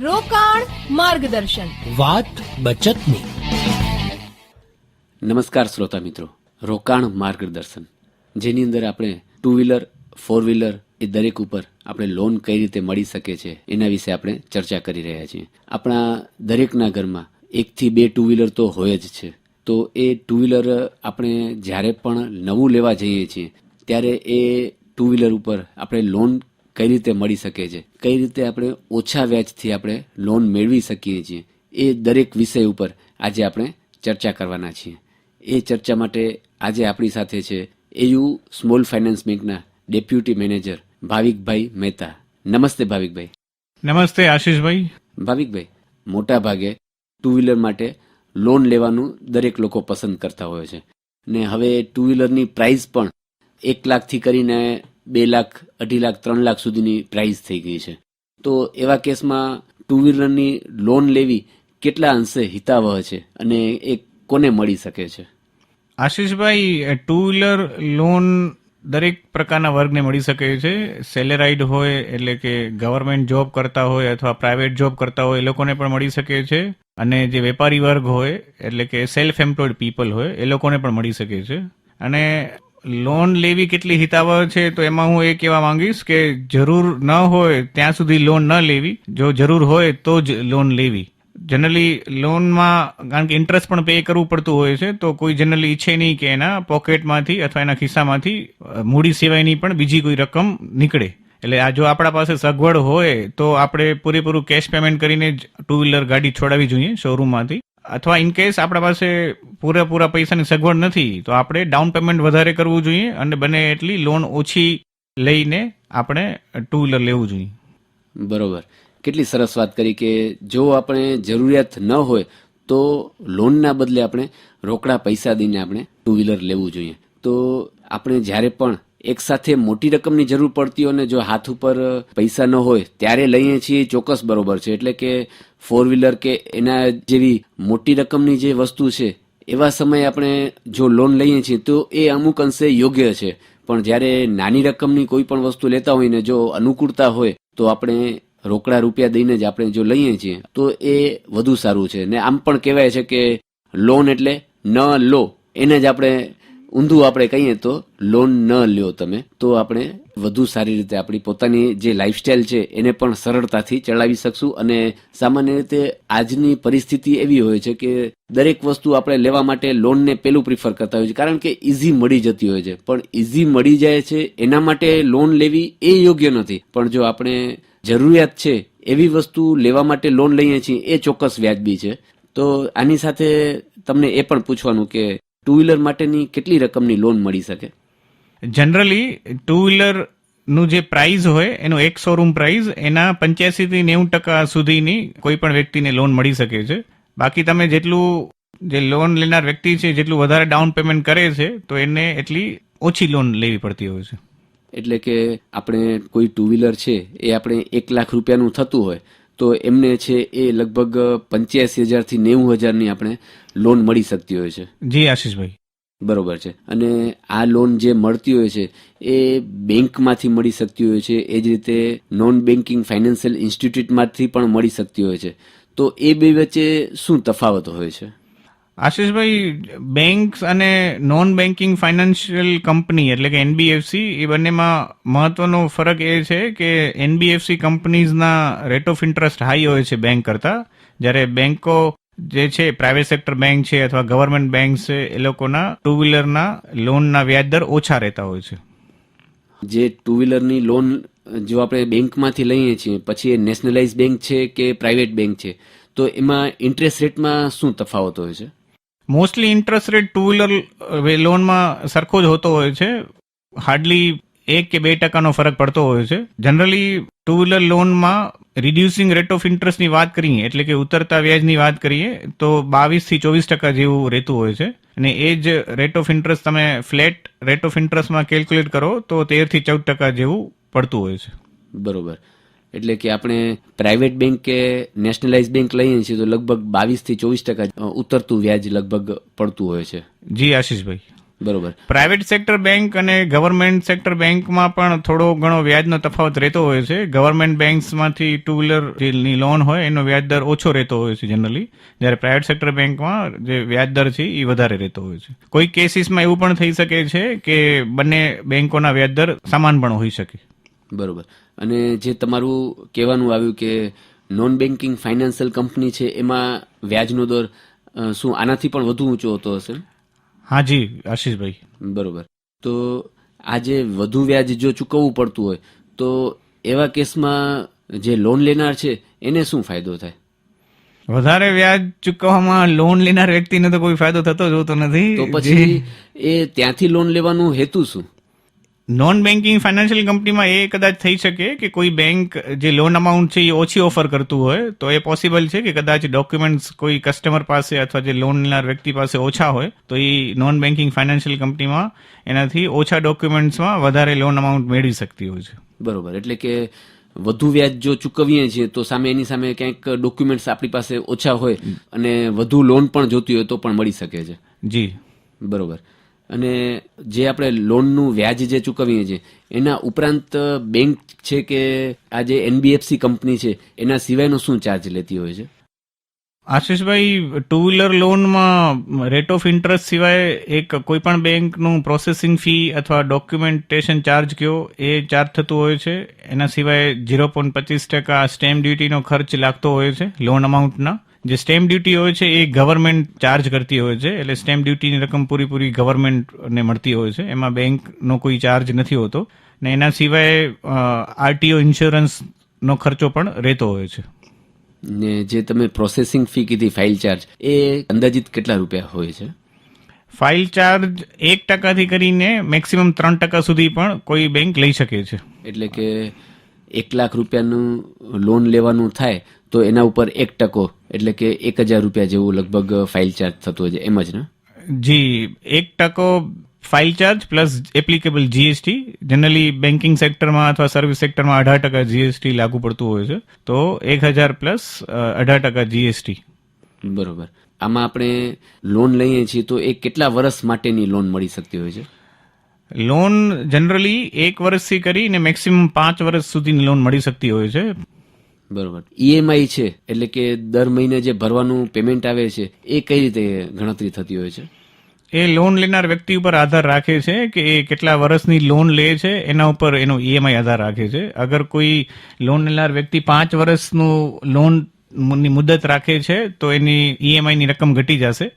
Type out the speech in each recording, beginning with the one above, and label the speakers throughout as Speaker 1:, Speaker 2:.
Speaker 1: રોકાણ માર્ગદર્શન.
Speaker 2: વાત બચતની.
Speaker 3: નમસ્કાર શ્રોતા મિત્રો. રોકાણ માર્ગદર્શન. જેની અંદર આપણે ટુ વ્હીલર ફોર વ્હીલર એ દરેક ઉપર આપણે લોન કઈ રીતે મળી શકે છે એના વિશે આપણે ચર્ચા કરી રહ્યા છીએ. આપણા દરેકના ઘરમાં એકથી બે ટુ વ્હીલર તો હોય જ છે. તો એ ટુ વ્હીલર આપણે જ્યારે પણ નવું લેવા જઈએ છીએ ત્યારે એ ટુ વ્હીલર ઉપર આપણે લોન કઈ રીતે મળી શકે છે? કઈ રીતે આપણે ઓછા વ્યાજથી આપણે લોન મેળવી શકીએ છીએ? એ દરેક વિષય ઉપર આજે આપણે ચર્ચા કરવાના છીએ. એ ચર્ચા માટે આજે આપણી સાથે છે એયુ સ્મોલ ફાઇનાન્સ બેંકના ડેપ્યુટી મેનેજર ભાવિકભાઈ મહેતા. નમસ્તે ભાવિકભાઈ.
Speaker 4: નમસ્તે આશીષભાઈ.
Speaker 3: ભાવિકભાઈ મોટા ભાગે ટુ વ્હીલર માટે લોન લેવાનું દરેક લોકો પસંદ કરતા હોય છે. ને હવે ટુ વ્હીલરની પ્રાઇસ પણ એક લાખથી કરીને બે લાખ, અઢી લાખ, ત્રણ લાખ સુધીની પ્રાઇસ થઈ ગઈ છે. તો એવા કેસમાં ટુ વ્હીલરની લોન લેવી કેટલા અંશે હિતાવહ છે અને એ કોને મળી શકે છે?
Speaker 4: આશીષભાઈ ટુ વ્હીલર લોન દરેક પ્રકારના વર્ગને મળી શકે છે. સેલેરાઇડ હોય, એટલે કે ગવર્મેન્ટ જોબ કરતા હોય અથવા પ્રાઇવેટ જોબ કરતા હોય, એ લોકોને પણ મળી શકે છે. અને જે વેપારી વર્ગ હોય, એટલે કે સેલ્ફ એમ્પ્લોયડ પીપલ હોય, એ લોકોને પણ મળી શકે છે. અને લોન લેવી કેટલી હિતાવહ છે, તો એમાં હું એ કહેવા માંગીશ કે જરૂર ન હોય ત્યાં સુધી લોન ન લેવી. જો જરૂર હોય તો જ લોન લેવી. જનરલી લોનમાં કારણ કે ઇન્ટરેસ્ટ પણ પે કરવું પડતું હોય છે, તો કોઈ જનરલી ઈચ્છે નહીં કે એના પોકેટમાંથી અથવા એના ખિસ્સામાંથી મૂડી સિવાયની પણ બીજી કોઈ રકમ નીકળે. એટલે આ જો આપણા પાસે સગવડ હોય, તો આપણે પૂરેપૂરું કેશ પેમેન્ટ કરીને જ ટુ વ્હીલર ગાડી છોડાવી જોઈએ શોરૂમમાંથી અથવા ઇન કેસ આપણા પાસે પૂરેપૂરા પૈસાની સગવડ નથી, તો આપણે ડાઉન પેમેન્ટ વધારે કરવું જોઈએ અને બને એટલી લોન ઓછી લઈને આપણે ટુ વ્હીલર લેવું જોઈએ.
Speaker 3: બરોબર. કેટલી સરસ વાત કરી કે જો આપણે જરૂરિયાત ન હોય, તો લોનના બદલે આપણે રોકડા પૈસા દઈને આપણે ટુ વ્હીલર લેવું જોઈએ. તો આપણે જ્યારે પણ એક સાથે મોટી રકમની જરૂર પડતી હોય ને જો હાથ ઉપર પૈસા ન હોય, ત્યારે લઈએ છીએ ચોક્કસ બરોબર છે. એટલે કે ફોર વ્હીલર કે એના જેવી મોટી રકમની જે વસ્તુ છે, એવા સમયે આપણે જો લોન લઈએ છીએ, તો એ અમુક અંશે યોગ્ય છે. પણ જ્યારે નાની રકમની કોઈ પણ વસ્તુ લેતા હોય ને જો અનુકૂળતા હોય, તો આપણે રોકડા રૂપિયા દઈને જ આપણે જો લઈએ છીએ, તો એ વધુ સારું છે. ને આમ પણ કહેવાય છે કે લોન એટલે ન લો, એને જ આપણે ઊંધું આપણે કહીએ તો લોન ન લ્યો તમે, તો આપણે વધુ સારી રીતે આપણી પોતાની જે લાઈફસ્ટાઈલ છે એને પણ સરળતાથી ચલાવી શકશું અને સામાન્ય રીતે આજની પરિસ્થિતિ એવી હોય છે કે દરેક વસ્તુ આપણે લેવા માટે લોનને પેલું પ્રિફર કરતા હોય છે કારણ કે ઇઝી મળી જતી હોય છે. પણ ઇઝી મળી જાય છે એના માટે લોન લેવી એ યોગ્ય નથી. પણ જો આપણે જરૂરિયાત છે એવી વસ્તુ લેવા માટે લોન લઈએ છીએ, એ ચોક્કસ વ્યાજબી છે. તો આની સાથે તમને એ પણ પૂછવાનું કે ટુ વ્હીલર માટેની કેટલી રકમની લોન મળી શકે?
Speaker 4: જનરલી ટુ વ્હીલરનું જે પ્રાઇઝ હોય એનો એક શોરૂમ પ્રાઇઝ એના પંચ્યાસી થી નેવું ટકા સુધીની કોઈ પણ વ્યક્તિને લોન મળી શકે છે. બાકી તમે જેટલું જે લોન લેનાર વ્યક્તિ છે જેટલું વધારે ડાઉન પેમેન્ટ કરે છે તો એને એટલી ઓછી લોન લેવી પડતી હોય છે.
Speaker 3: એટલે કે આપણે કોઈ ટુ વ્હીલર છે એ આપણે એક લાખ રૂપિયાનું થતું હોય તો એમને છે એ લગભગ પંચ્યાસી હજારથી નેવું હજારની આપણે લોન મળી શકતી હોય છે.
Speaker 4: જી આશીષભાઈ.
Speaker 3: બરોબર છે. અને આ લોન જે મળતી હોય છે એ બેંકમાંથી મળી શકતી હોય છે. એ જ રીતે નોન બેન્કિંગ ફાઇનાન્શિયલ ઇન્સ્ટિટ્યૂટમાંથી પણ મળી શકતી હોય છે. તો એ બે વચ્ચે શું તફાવત હોય છે?
Speaker 4: આશીષભાઈ બેંક્સ અને નોન બેન્કિંગ ફાઇનાન્શિયલ કંપની એટલે કે એનબીએફસી એ બંનેમાં મહત્વનો ફરક એ છે કે એનબીએફસી કંપનીઝના રેટ ઓફ ઇન્ટરેસ્ટ હાઈ હોય છે બેંક કરતા. જ્યારે બેંકો જે છે પ્રાઇવેટ સેક્ટર બેંક છે અથવા ગવર્મેન્ટ બેંક છે, એ લોકોના ટુ વ્હીલરના લોનના વ્યાજદર ઓછા રહેતા હોય છે.
Speaker 3: જે ટુ વ્હીલરની લોન જો આપણે બેંકમાંથી લઈએ છીએ, પછી એ નેશનલાઇઝ બેંક છે કે પ્રાઇવેટ બેંક છે, તો એમાં ઇન્ટરેસ્ટ રેટમાં શું તફાવત હોય છે?
Speaker 4: Mostly interest rate two wheeler લોનમાં સરખો જ હોતો હોય છે. હાર્ડલી એક કે બે ટકાનો ફરક પડતો હોય છે. જનરલી ટુ વ્હીલર લોનમાં રિડ્યુસિંગ રેટ ઓફ ઇન્ટરેસ્ટની વાત કરીએ, એટલે કે ઉતરતા વ્યાજની વાત કરીએ, તો બાવીસથી ચોવીસ ટકા જેવું રહેતું હોય છે. અને એ જ રેટ ઓફ ઇન્ટરેસ્ટ તમે ફ્લેટ રેટ ઓફ ઇન્ટરેસ્ટમાં કેલ્ક્યુલેટ કરો, તો તેરથી ચૌદ ટકા જેવું પડતું હોય છે.
Speaker 3: બરોબર. એટલે કે આપણે પ્રાઇવેટ બેંક કે નેશનલાઇઝ બેંક લઈએ છીએ તો લગભગ બાવીસથી ચોવીસ ટકા ઉતરતું વ્યાજ લગભગ પડતું હોય છે.
Speaker 4: જી આશીષભાઈ.
Speaker 3: બરોબર.
Speaker 4: પ્રાઇવેટ સેક્ટર બેંક અને ગવર્મેન્ટ સેક્ટર બેંકમાં પણ થોડો ઘણો વ્યાજનો તફાવત રહેતો હોય છે. ગવર્મેન્ટ બેંક્સમાંથી ટુ વ્હીલરની લોન હોય એનો વ્યાજ દર ઓછો રહેતો હોય છે જનરલી જ્યારે પ્રાઇવેટ સેક્ટર બેંકમાં જે વ્યાજ દર છે એ વધારે રહેતો હોય છે. કોઈ કેસીસમાં એવું પણ થઈ શકે છે કે બંને બેંકોના વ્યાજ દર સમાન પણ હોઈ શકે.
Speaker 3: બરોબર. અને જે તમારું કહેવાનું આવ્યું કે નોન બેન્કિંગ ફાઇનાન્શિયલ કંપની છે એમાં વ્યાજનો દર શું આનાથી પણ વધુ ઊંચો હોતો હશે?
Speaker 4: હા જી આશીષભાઈ.
Speaker 3: બરોબર. તો આજે વધુ વ્યાજ જો ચૂકવવું પડતું હોય તો એવા કેસમાં જે લોન લેનાર છે એને શું ફાયદો થાય?
Speaker 4: વધારે વ્યાજ ચૂકવવામાં લોન લેનાર વ્યક્તિને તો કોઈ ફાયદો થતો જ હોતો નથી.
Speaker 3: તો પછી એ ત્યાંથી લોન લેવાનું હેતુ શું?
Speaker 4: નોન બેન્કિંગ ફાઇનાન્શિયલ કંપનીમાં એ કદાચ થઈ શકે કે કોઈ બેંક જે લોન અમાઉન્ટ છે એ ઓછી ઓફર કરતું હોય તો એ પોસિબલ છે કે કદાચ ડોક્યુમેન્ટ્સ કોઈ કસ્ટમર પાસે અથવા જે લોન લેનાર વ્યક્તિ પાસે ઓછા હોય તો એ નોન બેન્કિંગ ફાઇનાન્શિયલ કંપનીમાં એનાથી ઓછા ડોક્યુમેન્ટ્સમાં વધારે લોન અમાઉન્ટ મેળવી શકતી હોય છે.
Speaker 3: બરોબર. એટલે કે વધુ વ્યાજ જો ચૂકવીએ છીએ તો સામે એની સામે ક્યાંક ડોક્યુમેન્ટ્સ આપણી પાસે ઓછા હોય અને વધુ લોન પણ જોતી હોય તો પણ મળી શકે છે.
Speaker 4: જી.
Speaker 3: બરોબર. અને જે આપણે લોનનું વ્યાજ જે ચૂકવીએ છીએ, એના ઉપરાંત બેંક છે કે આ જે એનબીએફસી કંપની છે, એના સિવાયનો શું ચાર્જ લેતી હોય છે?
Speaker 4: આશીષભાઈ ટુ વ્હીલર લોનમાં રેટ ઓફ ઇન્ટરેસ્ટ સિવાય એક કોઈ પણ બેંકનું પ્રોસેસિંગ ફી અથવા ડોક્યુમેન્ટેશન ચાર્જ કયો, એ ચાર્જ થતું હોય છે. એના સિવાય ઝીરો પોઈન્ટ પચીસ ટકા સ્ટેમ્પ ડ્યુટીનો ખર્ચ લાગતો હોય છે લોન અમાઉન્ટના જે સ્ટેમ્પ ડ્યુટી હોય છે એ ગવર્મેન્ટ ચાર્જ કરતી હોય છે. એટલે સ્ટેમ્પ ડ્યુટીની રકમ પૂરીપૂરી ગવર્મેન્ટને મળતી હોય છે. એમાં બેંકનો કોઈ ચાર્જ નથી હોતો. ને એના સિવાય આરટીઓ ઇન્સ્યોરન્સનો ખર્ચો પણ રહેતો હોય છે.
Speaker 3: ને જે તમે પ્રોસેસિંગ ફી કીધી ફાઇલ ચાર્જ એ અંદાજિત કેટલા રૂપિયા હોય છે?
Speaker 4: ફાઇલ ચાર્જ એક ટકાથી કરીને મેક્સિમમ ત્રણ ટકા સુધી પણ કોઈ બેંક લઈ શકે છે.
Speaker 3: એટલે કે એક લાખ રૂપિયાનું લોન લેવાનું થાય તો એના ઉપર એક ટકો એટલે કે એક હજાર રૂપિયા જેવું લગભગ ફાઇલ ચાર્જ થતો હોય છે. એમ જ ને?
Speaker 4: જી એક ટકો file charge plus applicable GST generally banking સેક્ટરમાં અથવા સર્વિસ સેક્ટરમાં અઢાર ટકા જીએસટી લાગુ પડતું હોય છે. તો એક હજાર પ્લસ અઢાર ટકા જીએસટી
Speaker 3: બરોબર. આમાં આપણે લોન લઈએ છીએ તો એ કેટલા વર્ષ માટેની લોન મળી શકતી હોય છે?
Speaker 4: લોન જનરલી એક વર્ષથી કરીને મેક્સિમમ પાંચ વર્ષ સુધીની લોન મળી શકતી હોય છે.
Speaker 3: બરોબર. ઈએમઆઈ છે એટલે કે દર મહિને જે ભરવાનું પેમેન્ટ આવે છે એ કઈ રીતે ગણતરી થતી હોય છે?
Speaker 4: એ લોન લેનાર વ્યક્તિ ઉપર આધાર રાખે છે કે એ કેટલા વર્ષની લોન લે છે એના ઉપર એનો ઈએમઆઈ આધાર રાખે છે. અગર કોઈ લોન લેનાર વ્યક્તિ પાંચ વર્ષનું લોનની મુદત રાખે છે તો એની ઈએમઆઈની રકમ ઘટી જશે.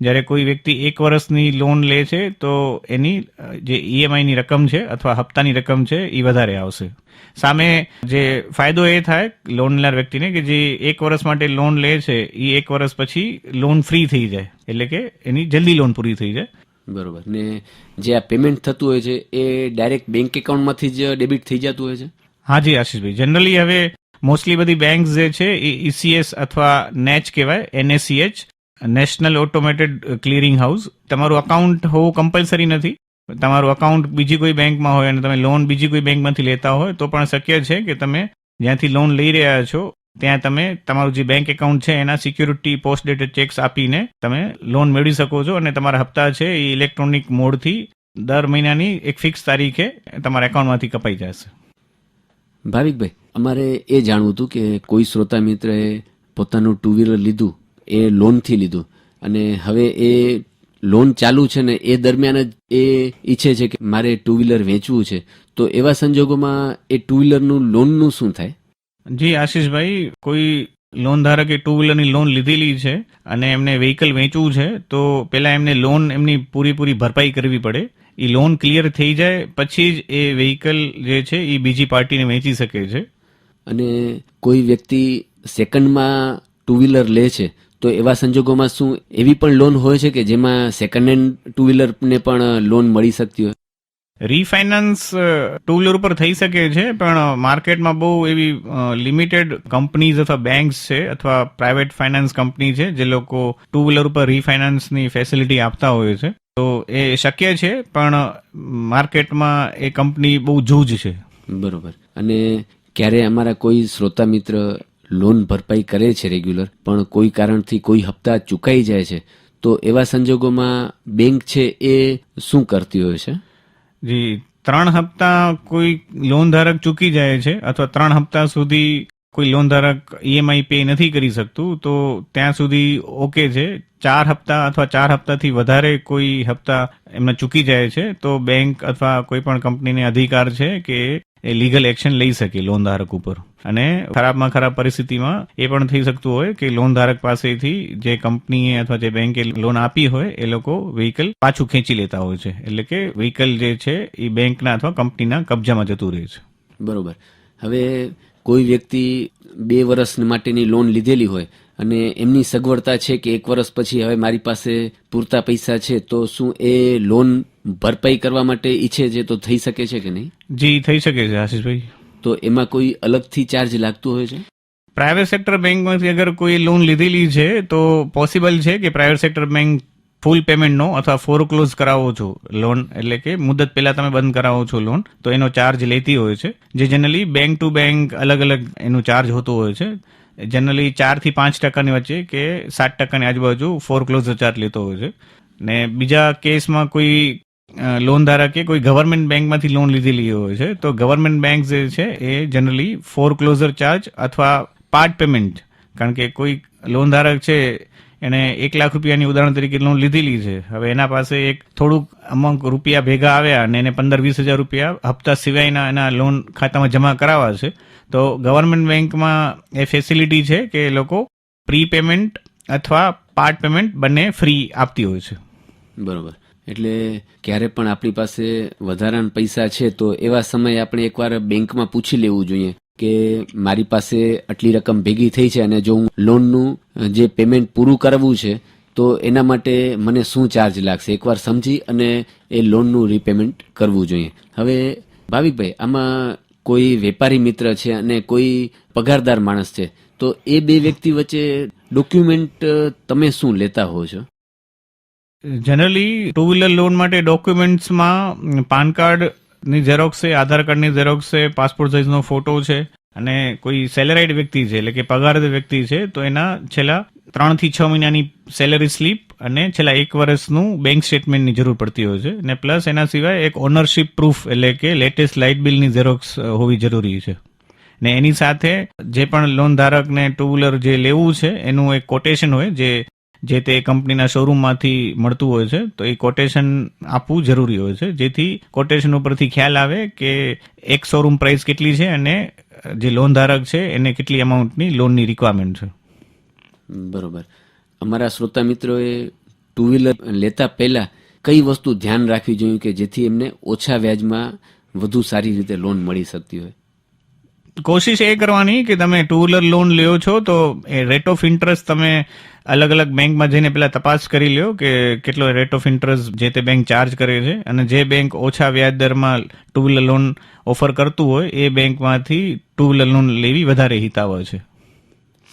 Speaker 4: જ્યારે કોઈ વ્યક્તિ એક વર્ષની લોન લે છે તો એની જે ઈએમઆઈની રકમ છે અથવા હપ્તાની રકમ છે એ વધારે આવશે. સામે જે ફાયદો એ થાય લોન લેનાર વ્યક્તિને કે જે એક વર્ષ માટે લોન લે છે એ એક વર્ષ પછી લોન ફ્રી થઈ જાય. એટલે કે એની જલ્દી લોન પૂરી થઈ જાય.
Speaker 3: બરોબર. ને જે આ પેમેન્ટ થતું હોય છે એ ડાયરેક્ટ બેંક એકાઉન્ટમાંથી જ ડેબિટ થઈ જતું હોય છે?
Speaker 4: હા જી આશીષભાઈ. જનરલી હવે મોસ્ટલી બધી બેંક જે છે એ ઈસીએસ અથવા નેચ કહેવાય NACH national automated clearing house. તમારું અકાઉન્ટ હોવું કમ્પલસરી નથી. તમારું અકાઉન્ટ બીજી કોઈ બેંકમાં હોય અને તમે લોન બીજી કોઈ બેંકમાંથી લેતા હોય, તો પણ શક્ય છે કે તમે જ્યાંથી લોન લઈ રહ્યા છો, ત્યાં તમે તમારું જે બેંક એકાઉન્ટ છે, એના સિક્યુરિટી પોસ્ટ ડેટેડ ચેક્સ આપીને તમે લોન મેળવી શકો છો અને તમારા હપ્તા છે એ ઇલેક્ટ્રોનિક મોડથી દર મહિનાની એક ફિક્સ તારીખે તમારા એકાઉન્ટમાંથી કપાઈ જશે.
Speaker 3: ભાવિકભાઈ, અમારે એ જાણવું હતું કે કોઈ શ્રોતા મિત્રએ પોતાનું ટુ વ્હીલર લીધું એ લોનથી લીધું. અને હવે એ લોન ચાલુ છે ને એ દરમિયાન જ એ ઈચ્છે છે કે મારે ટુ વ્હીલર વેચવું છે. તો એવા સંજોગોમાં એ ટુ વ્હીલરનું લોનનું શું થાય?
Speaker 4: જી આશીષભાઈ કોઈ લોન ધારકે ટુ વ્હીલરની લોન લીધેલી છે અને એમને વ્હીકલ વેચવું છે તો પહેલા એમને લોન એમની પૂરેપૂરી ભરપાઈ કરવી પડે. એ લોન ક્લિયર થઈ જાય પછી જ એ વ્હીકલ જે છે એ બીજી પાર્ટીને વેચી શકે છે.
Speaker 3: અને કોઈ વ્યક્તિ સેકન્ડમાં ટુ વ્હીલર લે છે તો એવા સંજોગોમાં શું એવી પણ લોન હોય છે કે જેમાં સેકન્ડ હેન્ડ ટુ વ્હીલરને પણ લોન મળી શકતી હોય?
Speaker 4: રીફાઇનાન્સ ટુ વ્હીલર ઉપર થઈ શકે છે પણ માર્કેટમાં બહુ એવી લિમિટેડ કંપનીઝ અથવા બેંક્સ છે અથવા પ્રાઇવેટ ફાઇનાન્સ કંપની છે જે લોકો ટુ વ્હીલર ઉપર રીફાઇનાન્સની ફેસિલિટી આપતા હોય છે. તો એ શક્ય છે પણ માર્કેટમાં એ કંપની બહુ જૂજ છે.
Speaker 3: બરોબર. અને ક્યારે અમારા કોઈ શ્રોતા મિત્ર લોન ભરપાઈ કરે છે રેગ્યુલર, પણ કોઈ કારણથી કોઈ હપ્તા ચૂકાઈ જાય છે, તો એવા સંજોગોમાં બેંક છે એ શું કરતી હોય છે?
Speaker 4: જી, ત્રણ હપ્તા કોઈ લોન ધારક ચૂકી જાય છે અથવા ત્રણ હપ્તા સુધી કોઈ લોન ધારક ઈએમઆઈ પે નથી કરી શકતું, તો ત્યાં સુધી ઓકે છે. ચાર હપ્તા અથવા ચાર હપ્તાથી વધારે કોઈ હપ્તા એમને ચૂકી જાય છે, તો બેંક અથવા કોઈ પણ કંપનીને અધિકાર છે કે એ લીગલ એક્શન લઈ શકે લોન ધારક ઉપર. અને ખરાબમાં ખરાબ પરિસ્થિતિમાં એ પણ થઈ શકતું હોય કે લોન ધારક પાસેથી જે કંપનીએ અથવા જે બેંકે લોન આપી હોય એ લોકો વ્હીકલ પાછું ખેંચી લેતા હોય છે. એટલે કે વ્હીકલ જે છે એ બેંકના અથવા કંપનીના કબજામાં જતું રહે છે.
Speaker 3: બરોબર. હવે કોઈ વ્યક્તિ બે વર્ષ માટેની લોન લીધેલી હોય અને એમની સગવડતા છે કે એક વર્ષ પછી હવે મારી પાસે પૂરતા પૈસા છે તો શું એ લોન ભરપાઈ કરવા માટે ઈચ્છે છે? તો થઈ શકે છે કે નહીં?
Speaker 4: જી થઈ શકે છે આશીષભાઈ.
Speaker 3: તો એમાં કોઈ અલગથી ચાર્જ લાગતું હોય છે?
Speaker 4: પ્રાઇવેટ સેક્ટર બેંકમાંથી અગર કોઈ લોન લીધેલી છે તો પોસિબલ છે કે પ્રાઇવેટ સેક્ટર બેંક ફૂલ પેમેન્ટનો અથવા ફોરક્લોઝ કરાવો છો લોન એટલે કે મુદત પહેલા તમે બંધ કરાવો છો લોન તો એનો ચાર્જ લેતી હોય છે. જે જનરલી બેંક ટુ બેંક અલગ અલગ એનું ચાર્જ હોતું હોય છે. જનરલી ચારથી પાંચ ટકાની વચ્ચે કે સાત ટકાની આજુબાજુ ફોરક્લોઝર ચાર્જ લેતો હોય છે. ને બીજા કેસમાં કોઈ લોન ધારકે કોઈ ગવર્મેન્ટ બેંકમાંથી લોન લીધેલી હોય છે, તો ગવર્મેન્ટ બેંક જે છે એ જનરલી ફોરક્લોઝર ચાર્જ અથવા પાર્ટ પેમેન્ટ કારણ કે કોઈ લોન ધારક છે એણે એક લાખ રૂપિયાની ઉદાહરણ તરીકે લોન લીધેલી છે, હવે એના પાસે એક થોડુંક અમુક રૂપિયા ભેગા આવ્યા અને એને પંદર વીસ હજાર રૂપિયા હપ્તા સિવાયના એના લોન ખાતામાં જમા કરાવવા છે તો ગવર્મેન્ટ બેંકમાં એ ફેસિલિટી છે કે એ લોકો પ્રી પેમેન્ટ અથવા પાર્ટ પેમેન્ટ બંને ફ્રી આપતી હોય છે.
Speaker 3: બરોબર. એટલે ક્યારે પણ આપણી પાસે વધારાના પૈસા છે તો એવા સમયે આપણે એકવાર બેંકમાં પૂછી લેવું જોઈએ કે મારી પાસે આટલી રકમ ભેગી થઈ છે અને જો હું લોનનું જે પેમેન્ટ પૂરું કરવું છે તો એના માટે મને શું ચાર્જ લાગશે? એકવાર સમજી અને એ લોનનું રીપેમેન્ટ કરવું જોઈએ. હવે ભાવિકભાઈ, આમાં કોઈ વેપારી મિત્ર છે અને કોઈ પગારદાર માણસ છે, તો એ બે વ્યક્તિ વચ્ચે ડોક્યુમેન્ટ તમે શું લેતા હો છો?
Speaker 4: જનરલી ટુ વ્હીલર લોન માટે ડોક્યુમેન્ટ્સમાં પાન કાર્ડની ઝેરોક્સ છે, આધાર કાર્ડની ઝેરોક્સ છે પાસપોર્ટ સાઇઝનો ફોટો છે અને કોઈ સેલેરાઇડ વ્યક્તિ છે, એટલે કે પગારદ વ્યક્તિ છે, તો એના છેલ્લા ત્રણથી છ મહિનાની સેલરી સ્લીપ અને છેલ્લા એક વર્ષનું બેંક સ્ટેટમેન્ટની જરૂર પડતી હોય છે. અને પ્લસ એના સિવાય એક ઓનરશિપ પ્રૂફ એટલે કે લેટેસ્ટ લાઇટ બિલની ઝેરોક્સ હોવી જરૂરી છે. ને એની સાથે જે પણ લોન ધારકને ટુ વ્હીલર જે લેવું છે, એનું એક કોટેશન હોય જે જે તે કંપનીના શોરૂમમાંથી મળતું હોય છે, તો એ કોટેશન આપવું જરૂરી હોય છે. જેથી કોટેશન ઉપરથી ખ્યાલ આવે કે એક શોરૂમ પ્રાઇસ કેટલી છે અને જે લોન ધારક છે, એને કેટલી અમાઉન્ટની લોનની રિક્વાયરમેન્ટ છે.
Speaker 3: બરોબર. અમારા શ્રોતા મિત્રોએ ટુ વ્હીલર લેતા પહેલા કઈ વસ્તુ ધ્યાન રાખવી જોઈએ કે જેથી એમને ઓછા વ્યાજમાં વધુ સારી રીતે લોન મળી શકતી હોય?
Speaker 4: કોશિશ એ કરવાની કે તમે ટુ વ્હીલર લોન લ્યો છો તો એ રેટ ઓફ ઇન્ટરેસ્ટ તમે અલગ અલગ બેંકમાં જઈને પહેલા તપાસ કરી લ્યો કે કેટલો રેટ ઓફ ઇન્ટરેસ્ટ જે તે બેંક ચાર્જ કરે છે અને જે બેંક ઓછા વ્યાજ દરમાં ટુ વ્હીલર લોન ઓફર કરતું હોય એ બેંકમાંથી ટુ વ્હીલર લોન લેવી વધારે હિતાવહ છે.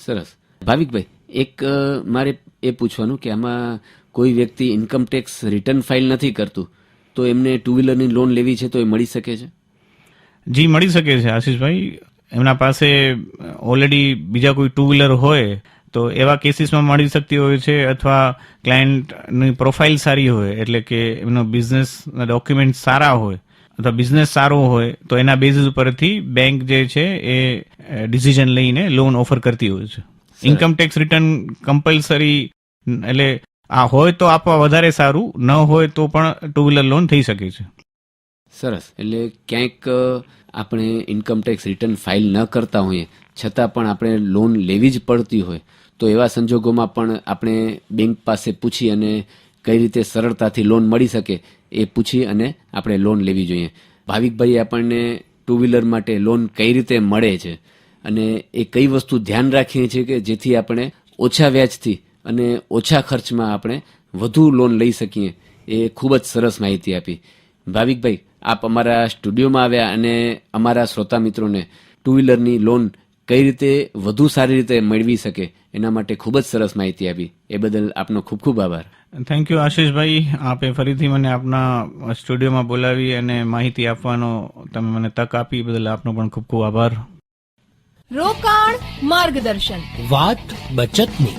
Speaker 3: સરસ. ભાવિકભાઈ એક મારે એ પૂછવાનું કે આમાં કોઈ વ્યક્તિ ઇન્કમ ટેક્સ રિટર્ન ફાઇલ નથી કરતું, તો એમને ટુ વ્હીલરની લોન લેવી છે તો એ મળી શકે છે?
Speaker 4: જી, મળી શકે છે, આશીષભાઈ. એમના પાસે ઓલરેડી બીજા કોઈ ટુ વ્હીલર હોય, તો એવા કેસીસમાં મળી શકતી હોય છે અથવા ક્લાયન્ટની પ્રોફાઇલ સારી હોય, એટલે કે એમનો બિઝનેસના ડોક્યુમેન્ટ સારા હોય, અથવા બિઝનેસ સારો હોય, તો એના બેઝિસ ઉપરથી બેંક જે છે એ ડિસિઝન લઈને લોન ઓફર કરતી હોય છે. ઇન્કમ ટેક્સ રિટર્ન કમ્પલસરી એટલે આ હોય તો આપવા વધારે સારું ન હોય તો પણ ટુ વ્હીલર લોન થઈ શકે છે.
Speaker 3: સરસ. એટલે ક્યાંક આપણે ઇન્કમ ટેક્સ રિટર્ન ફાઇલ ન કરતા હોઈએ છતાં પણ આપણે લોન લેવી જ પડતી હોય તો એવા સંજોગોમાં પણ આપણે બેંક પાસે પૂછી અને કઈ રીતે સરળતાથી લોન મળી શકે એ પૂછી અને આપણે લોન લેવી જોઈએ. ભાવિકભાઈ આપણને ટુ વ્હીલર માટે લોન કઈ રીતે મળે છે? અને એ કઈ વસ્તુ ધ્યાન રાખીએ છીએ કે જેથી આપણે ઓછા વ્યાજથી અને ઓછા ખર્ચમાં આપણે વધુ લોન લઈ શકીએ, એ ખૂબ જ સરસ માહિતી આપી. ભાવિકભાઈ, આપ અમારા સ્ટુડિયોમાં આવ્યા અને અમારા શ્રોતા મિત્રોને ટુ વ્હીલરની લોન કઈ રીતે વધુ સારી રીતે મેળવી શકે, એના માટે ખૂબ જ સરસ માહિતી આપી. એ બદલ આપનો ખૂબ ખૂબ આભાર.
Speaker 4: Thank you Ashishbhai. આપે ફરીથી મને આપના સ્ટુડિયોમાં બોલાવી અને માહિતી આપવાનો તમે મને તક આપી બદલ આપનો પણ ખૂબ ખૂબ આભાર.
Speaker 1: રોકાણ માર્ગદર્શન.
Speaker 2: વાત બચતની.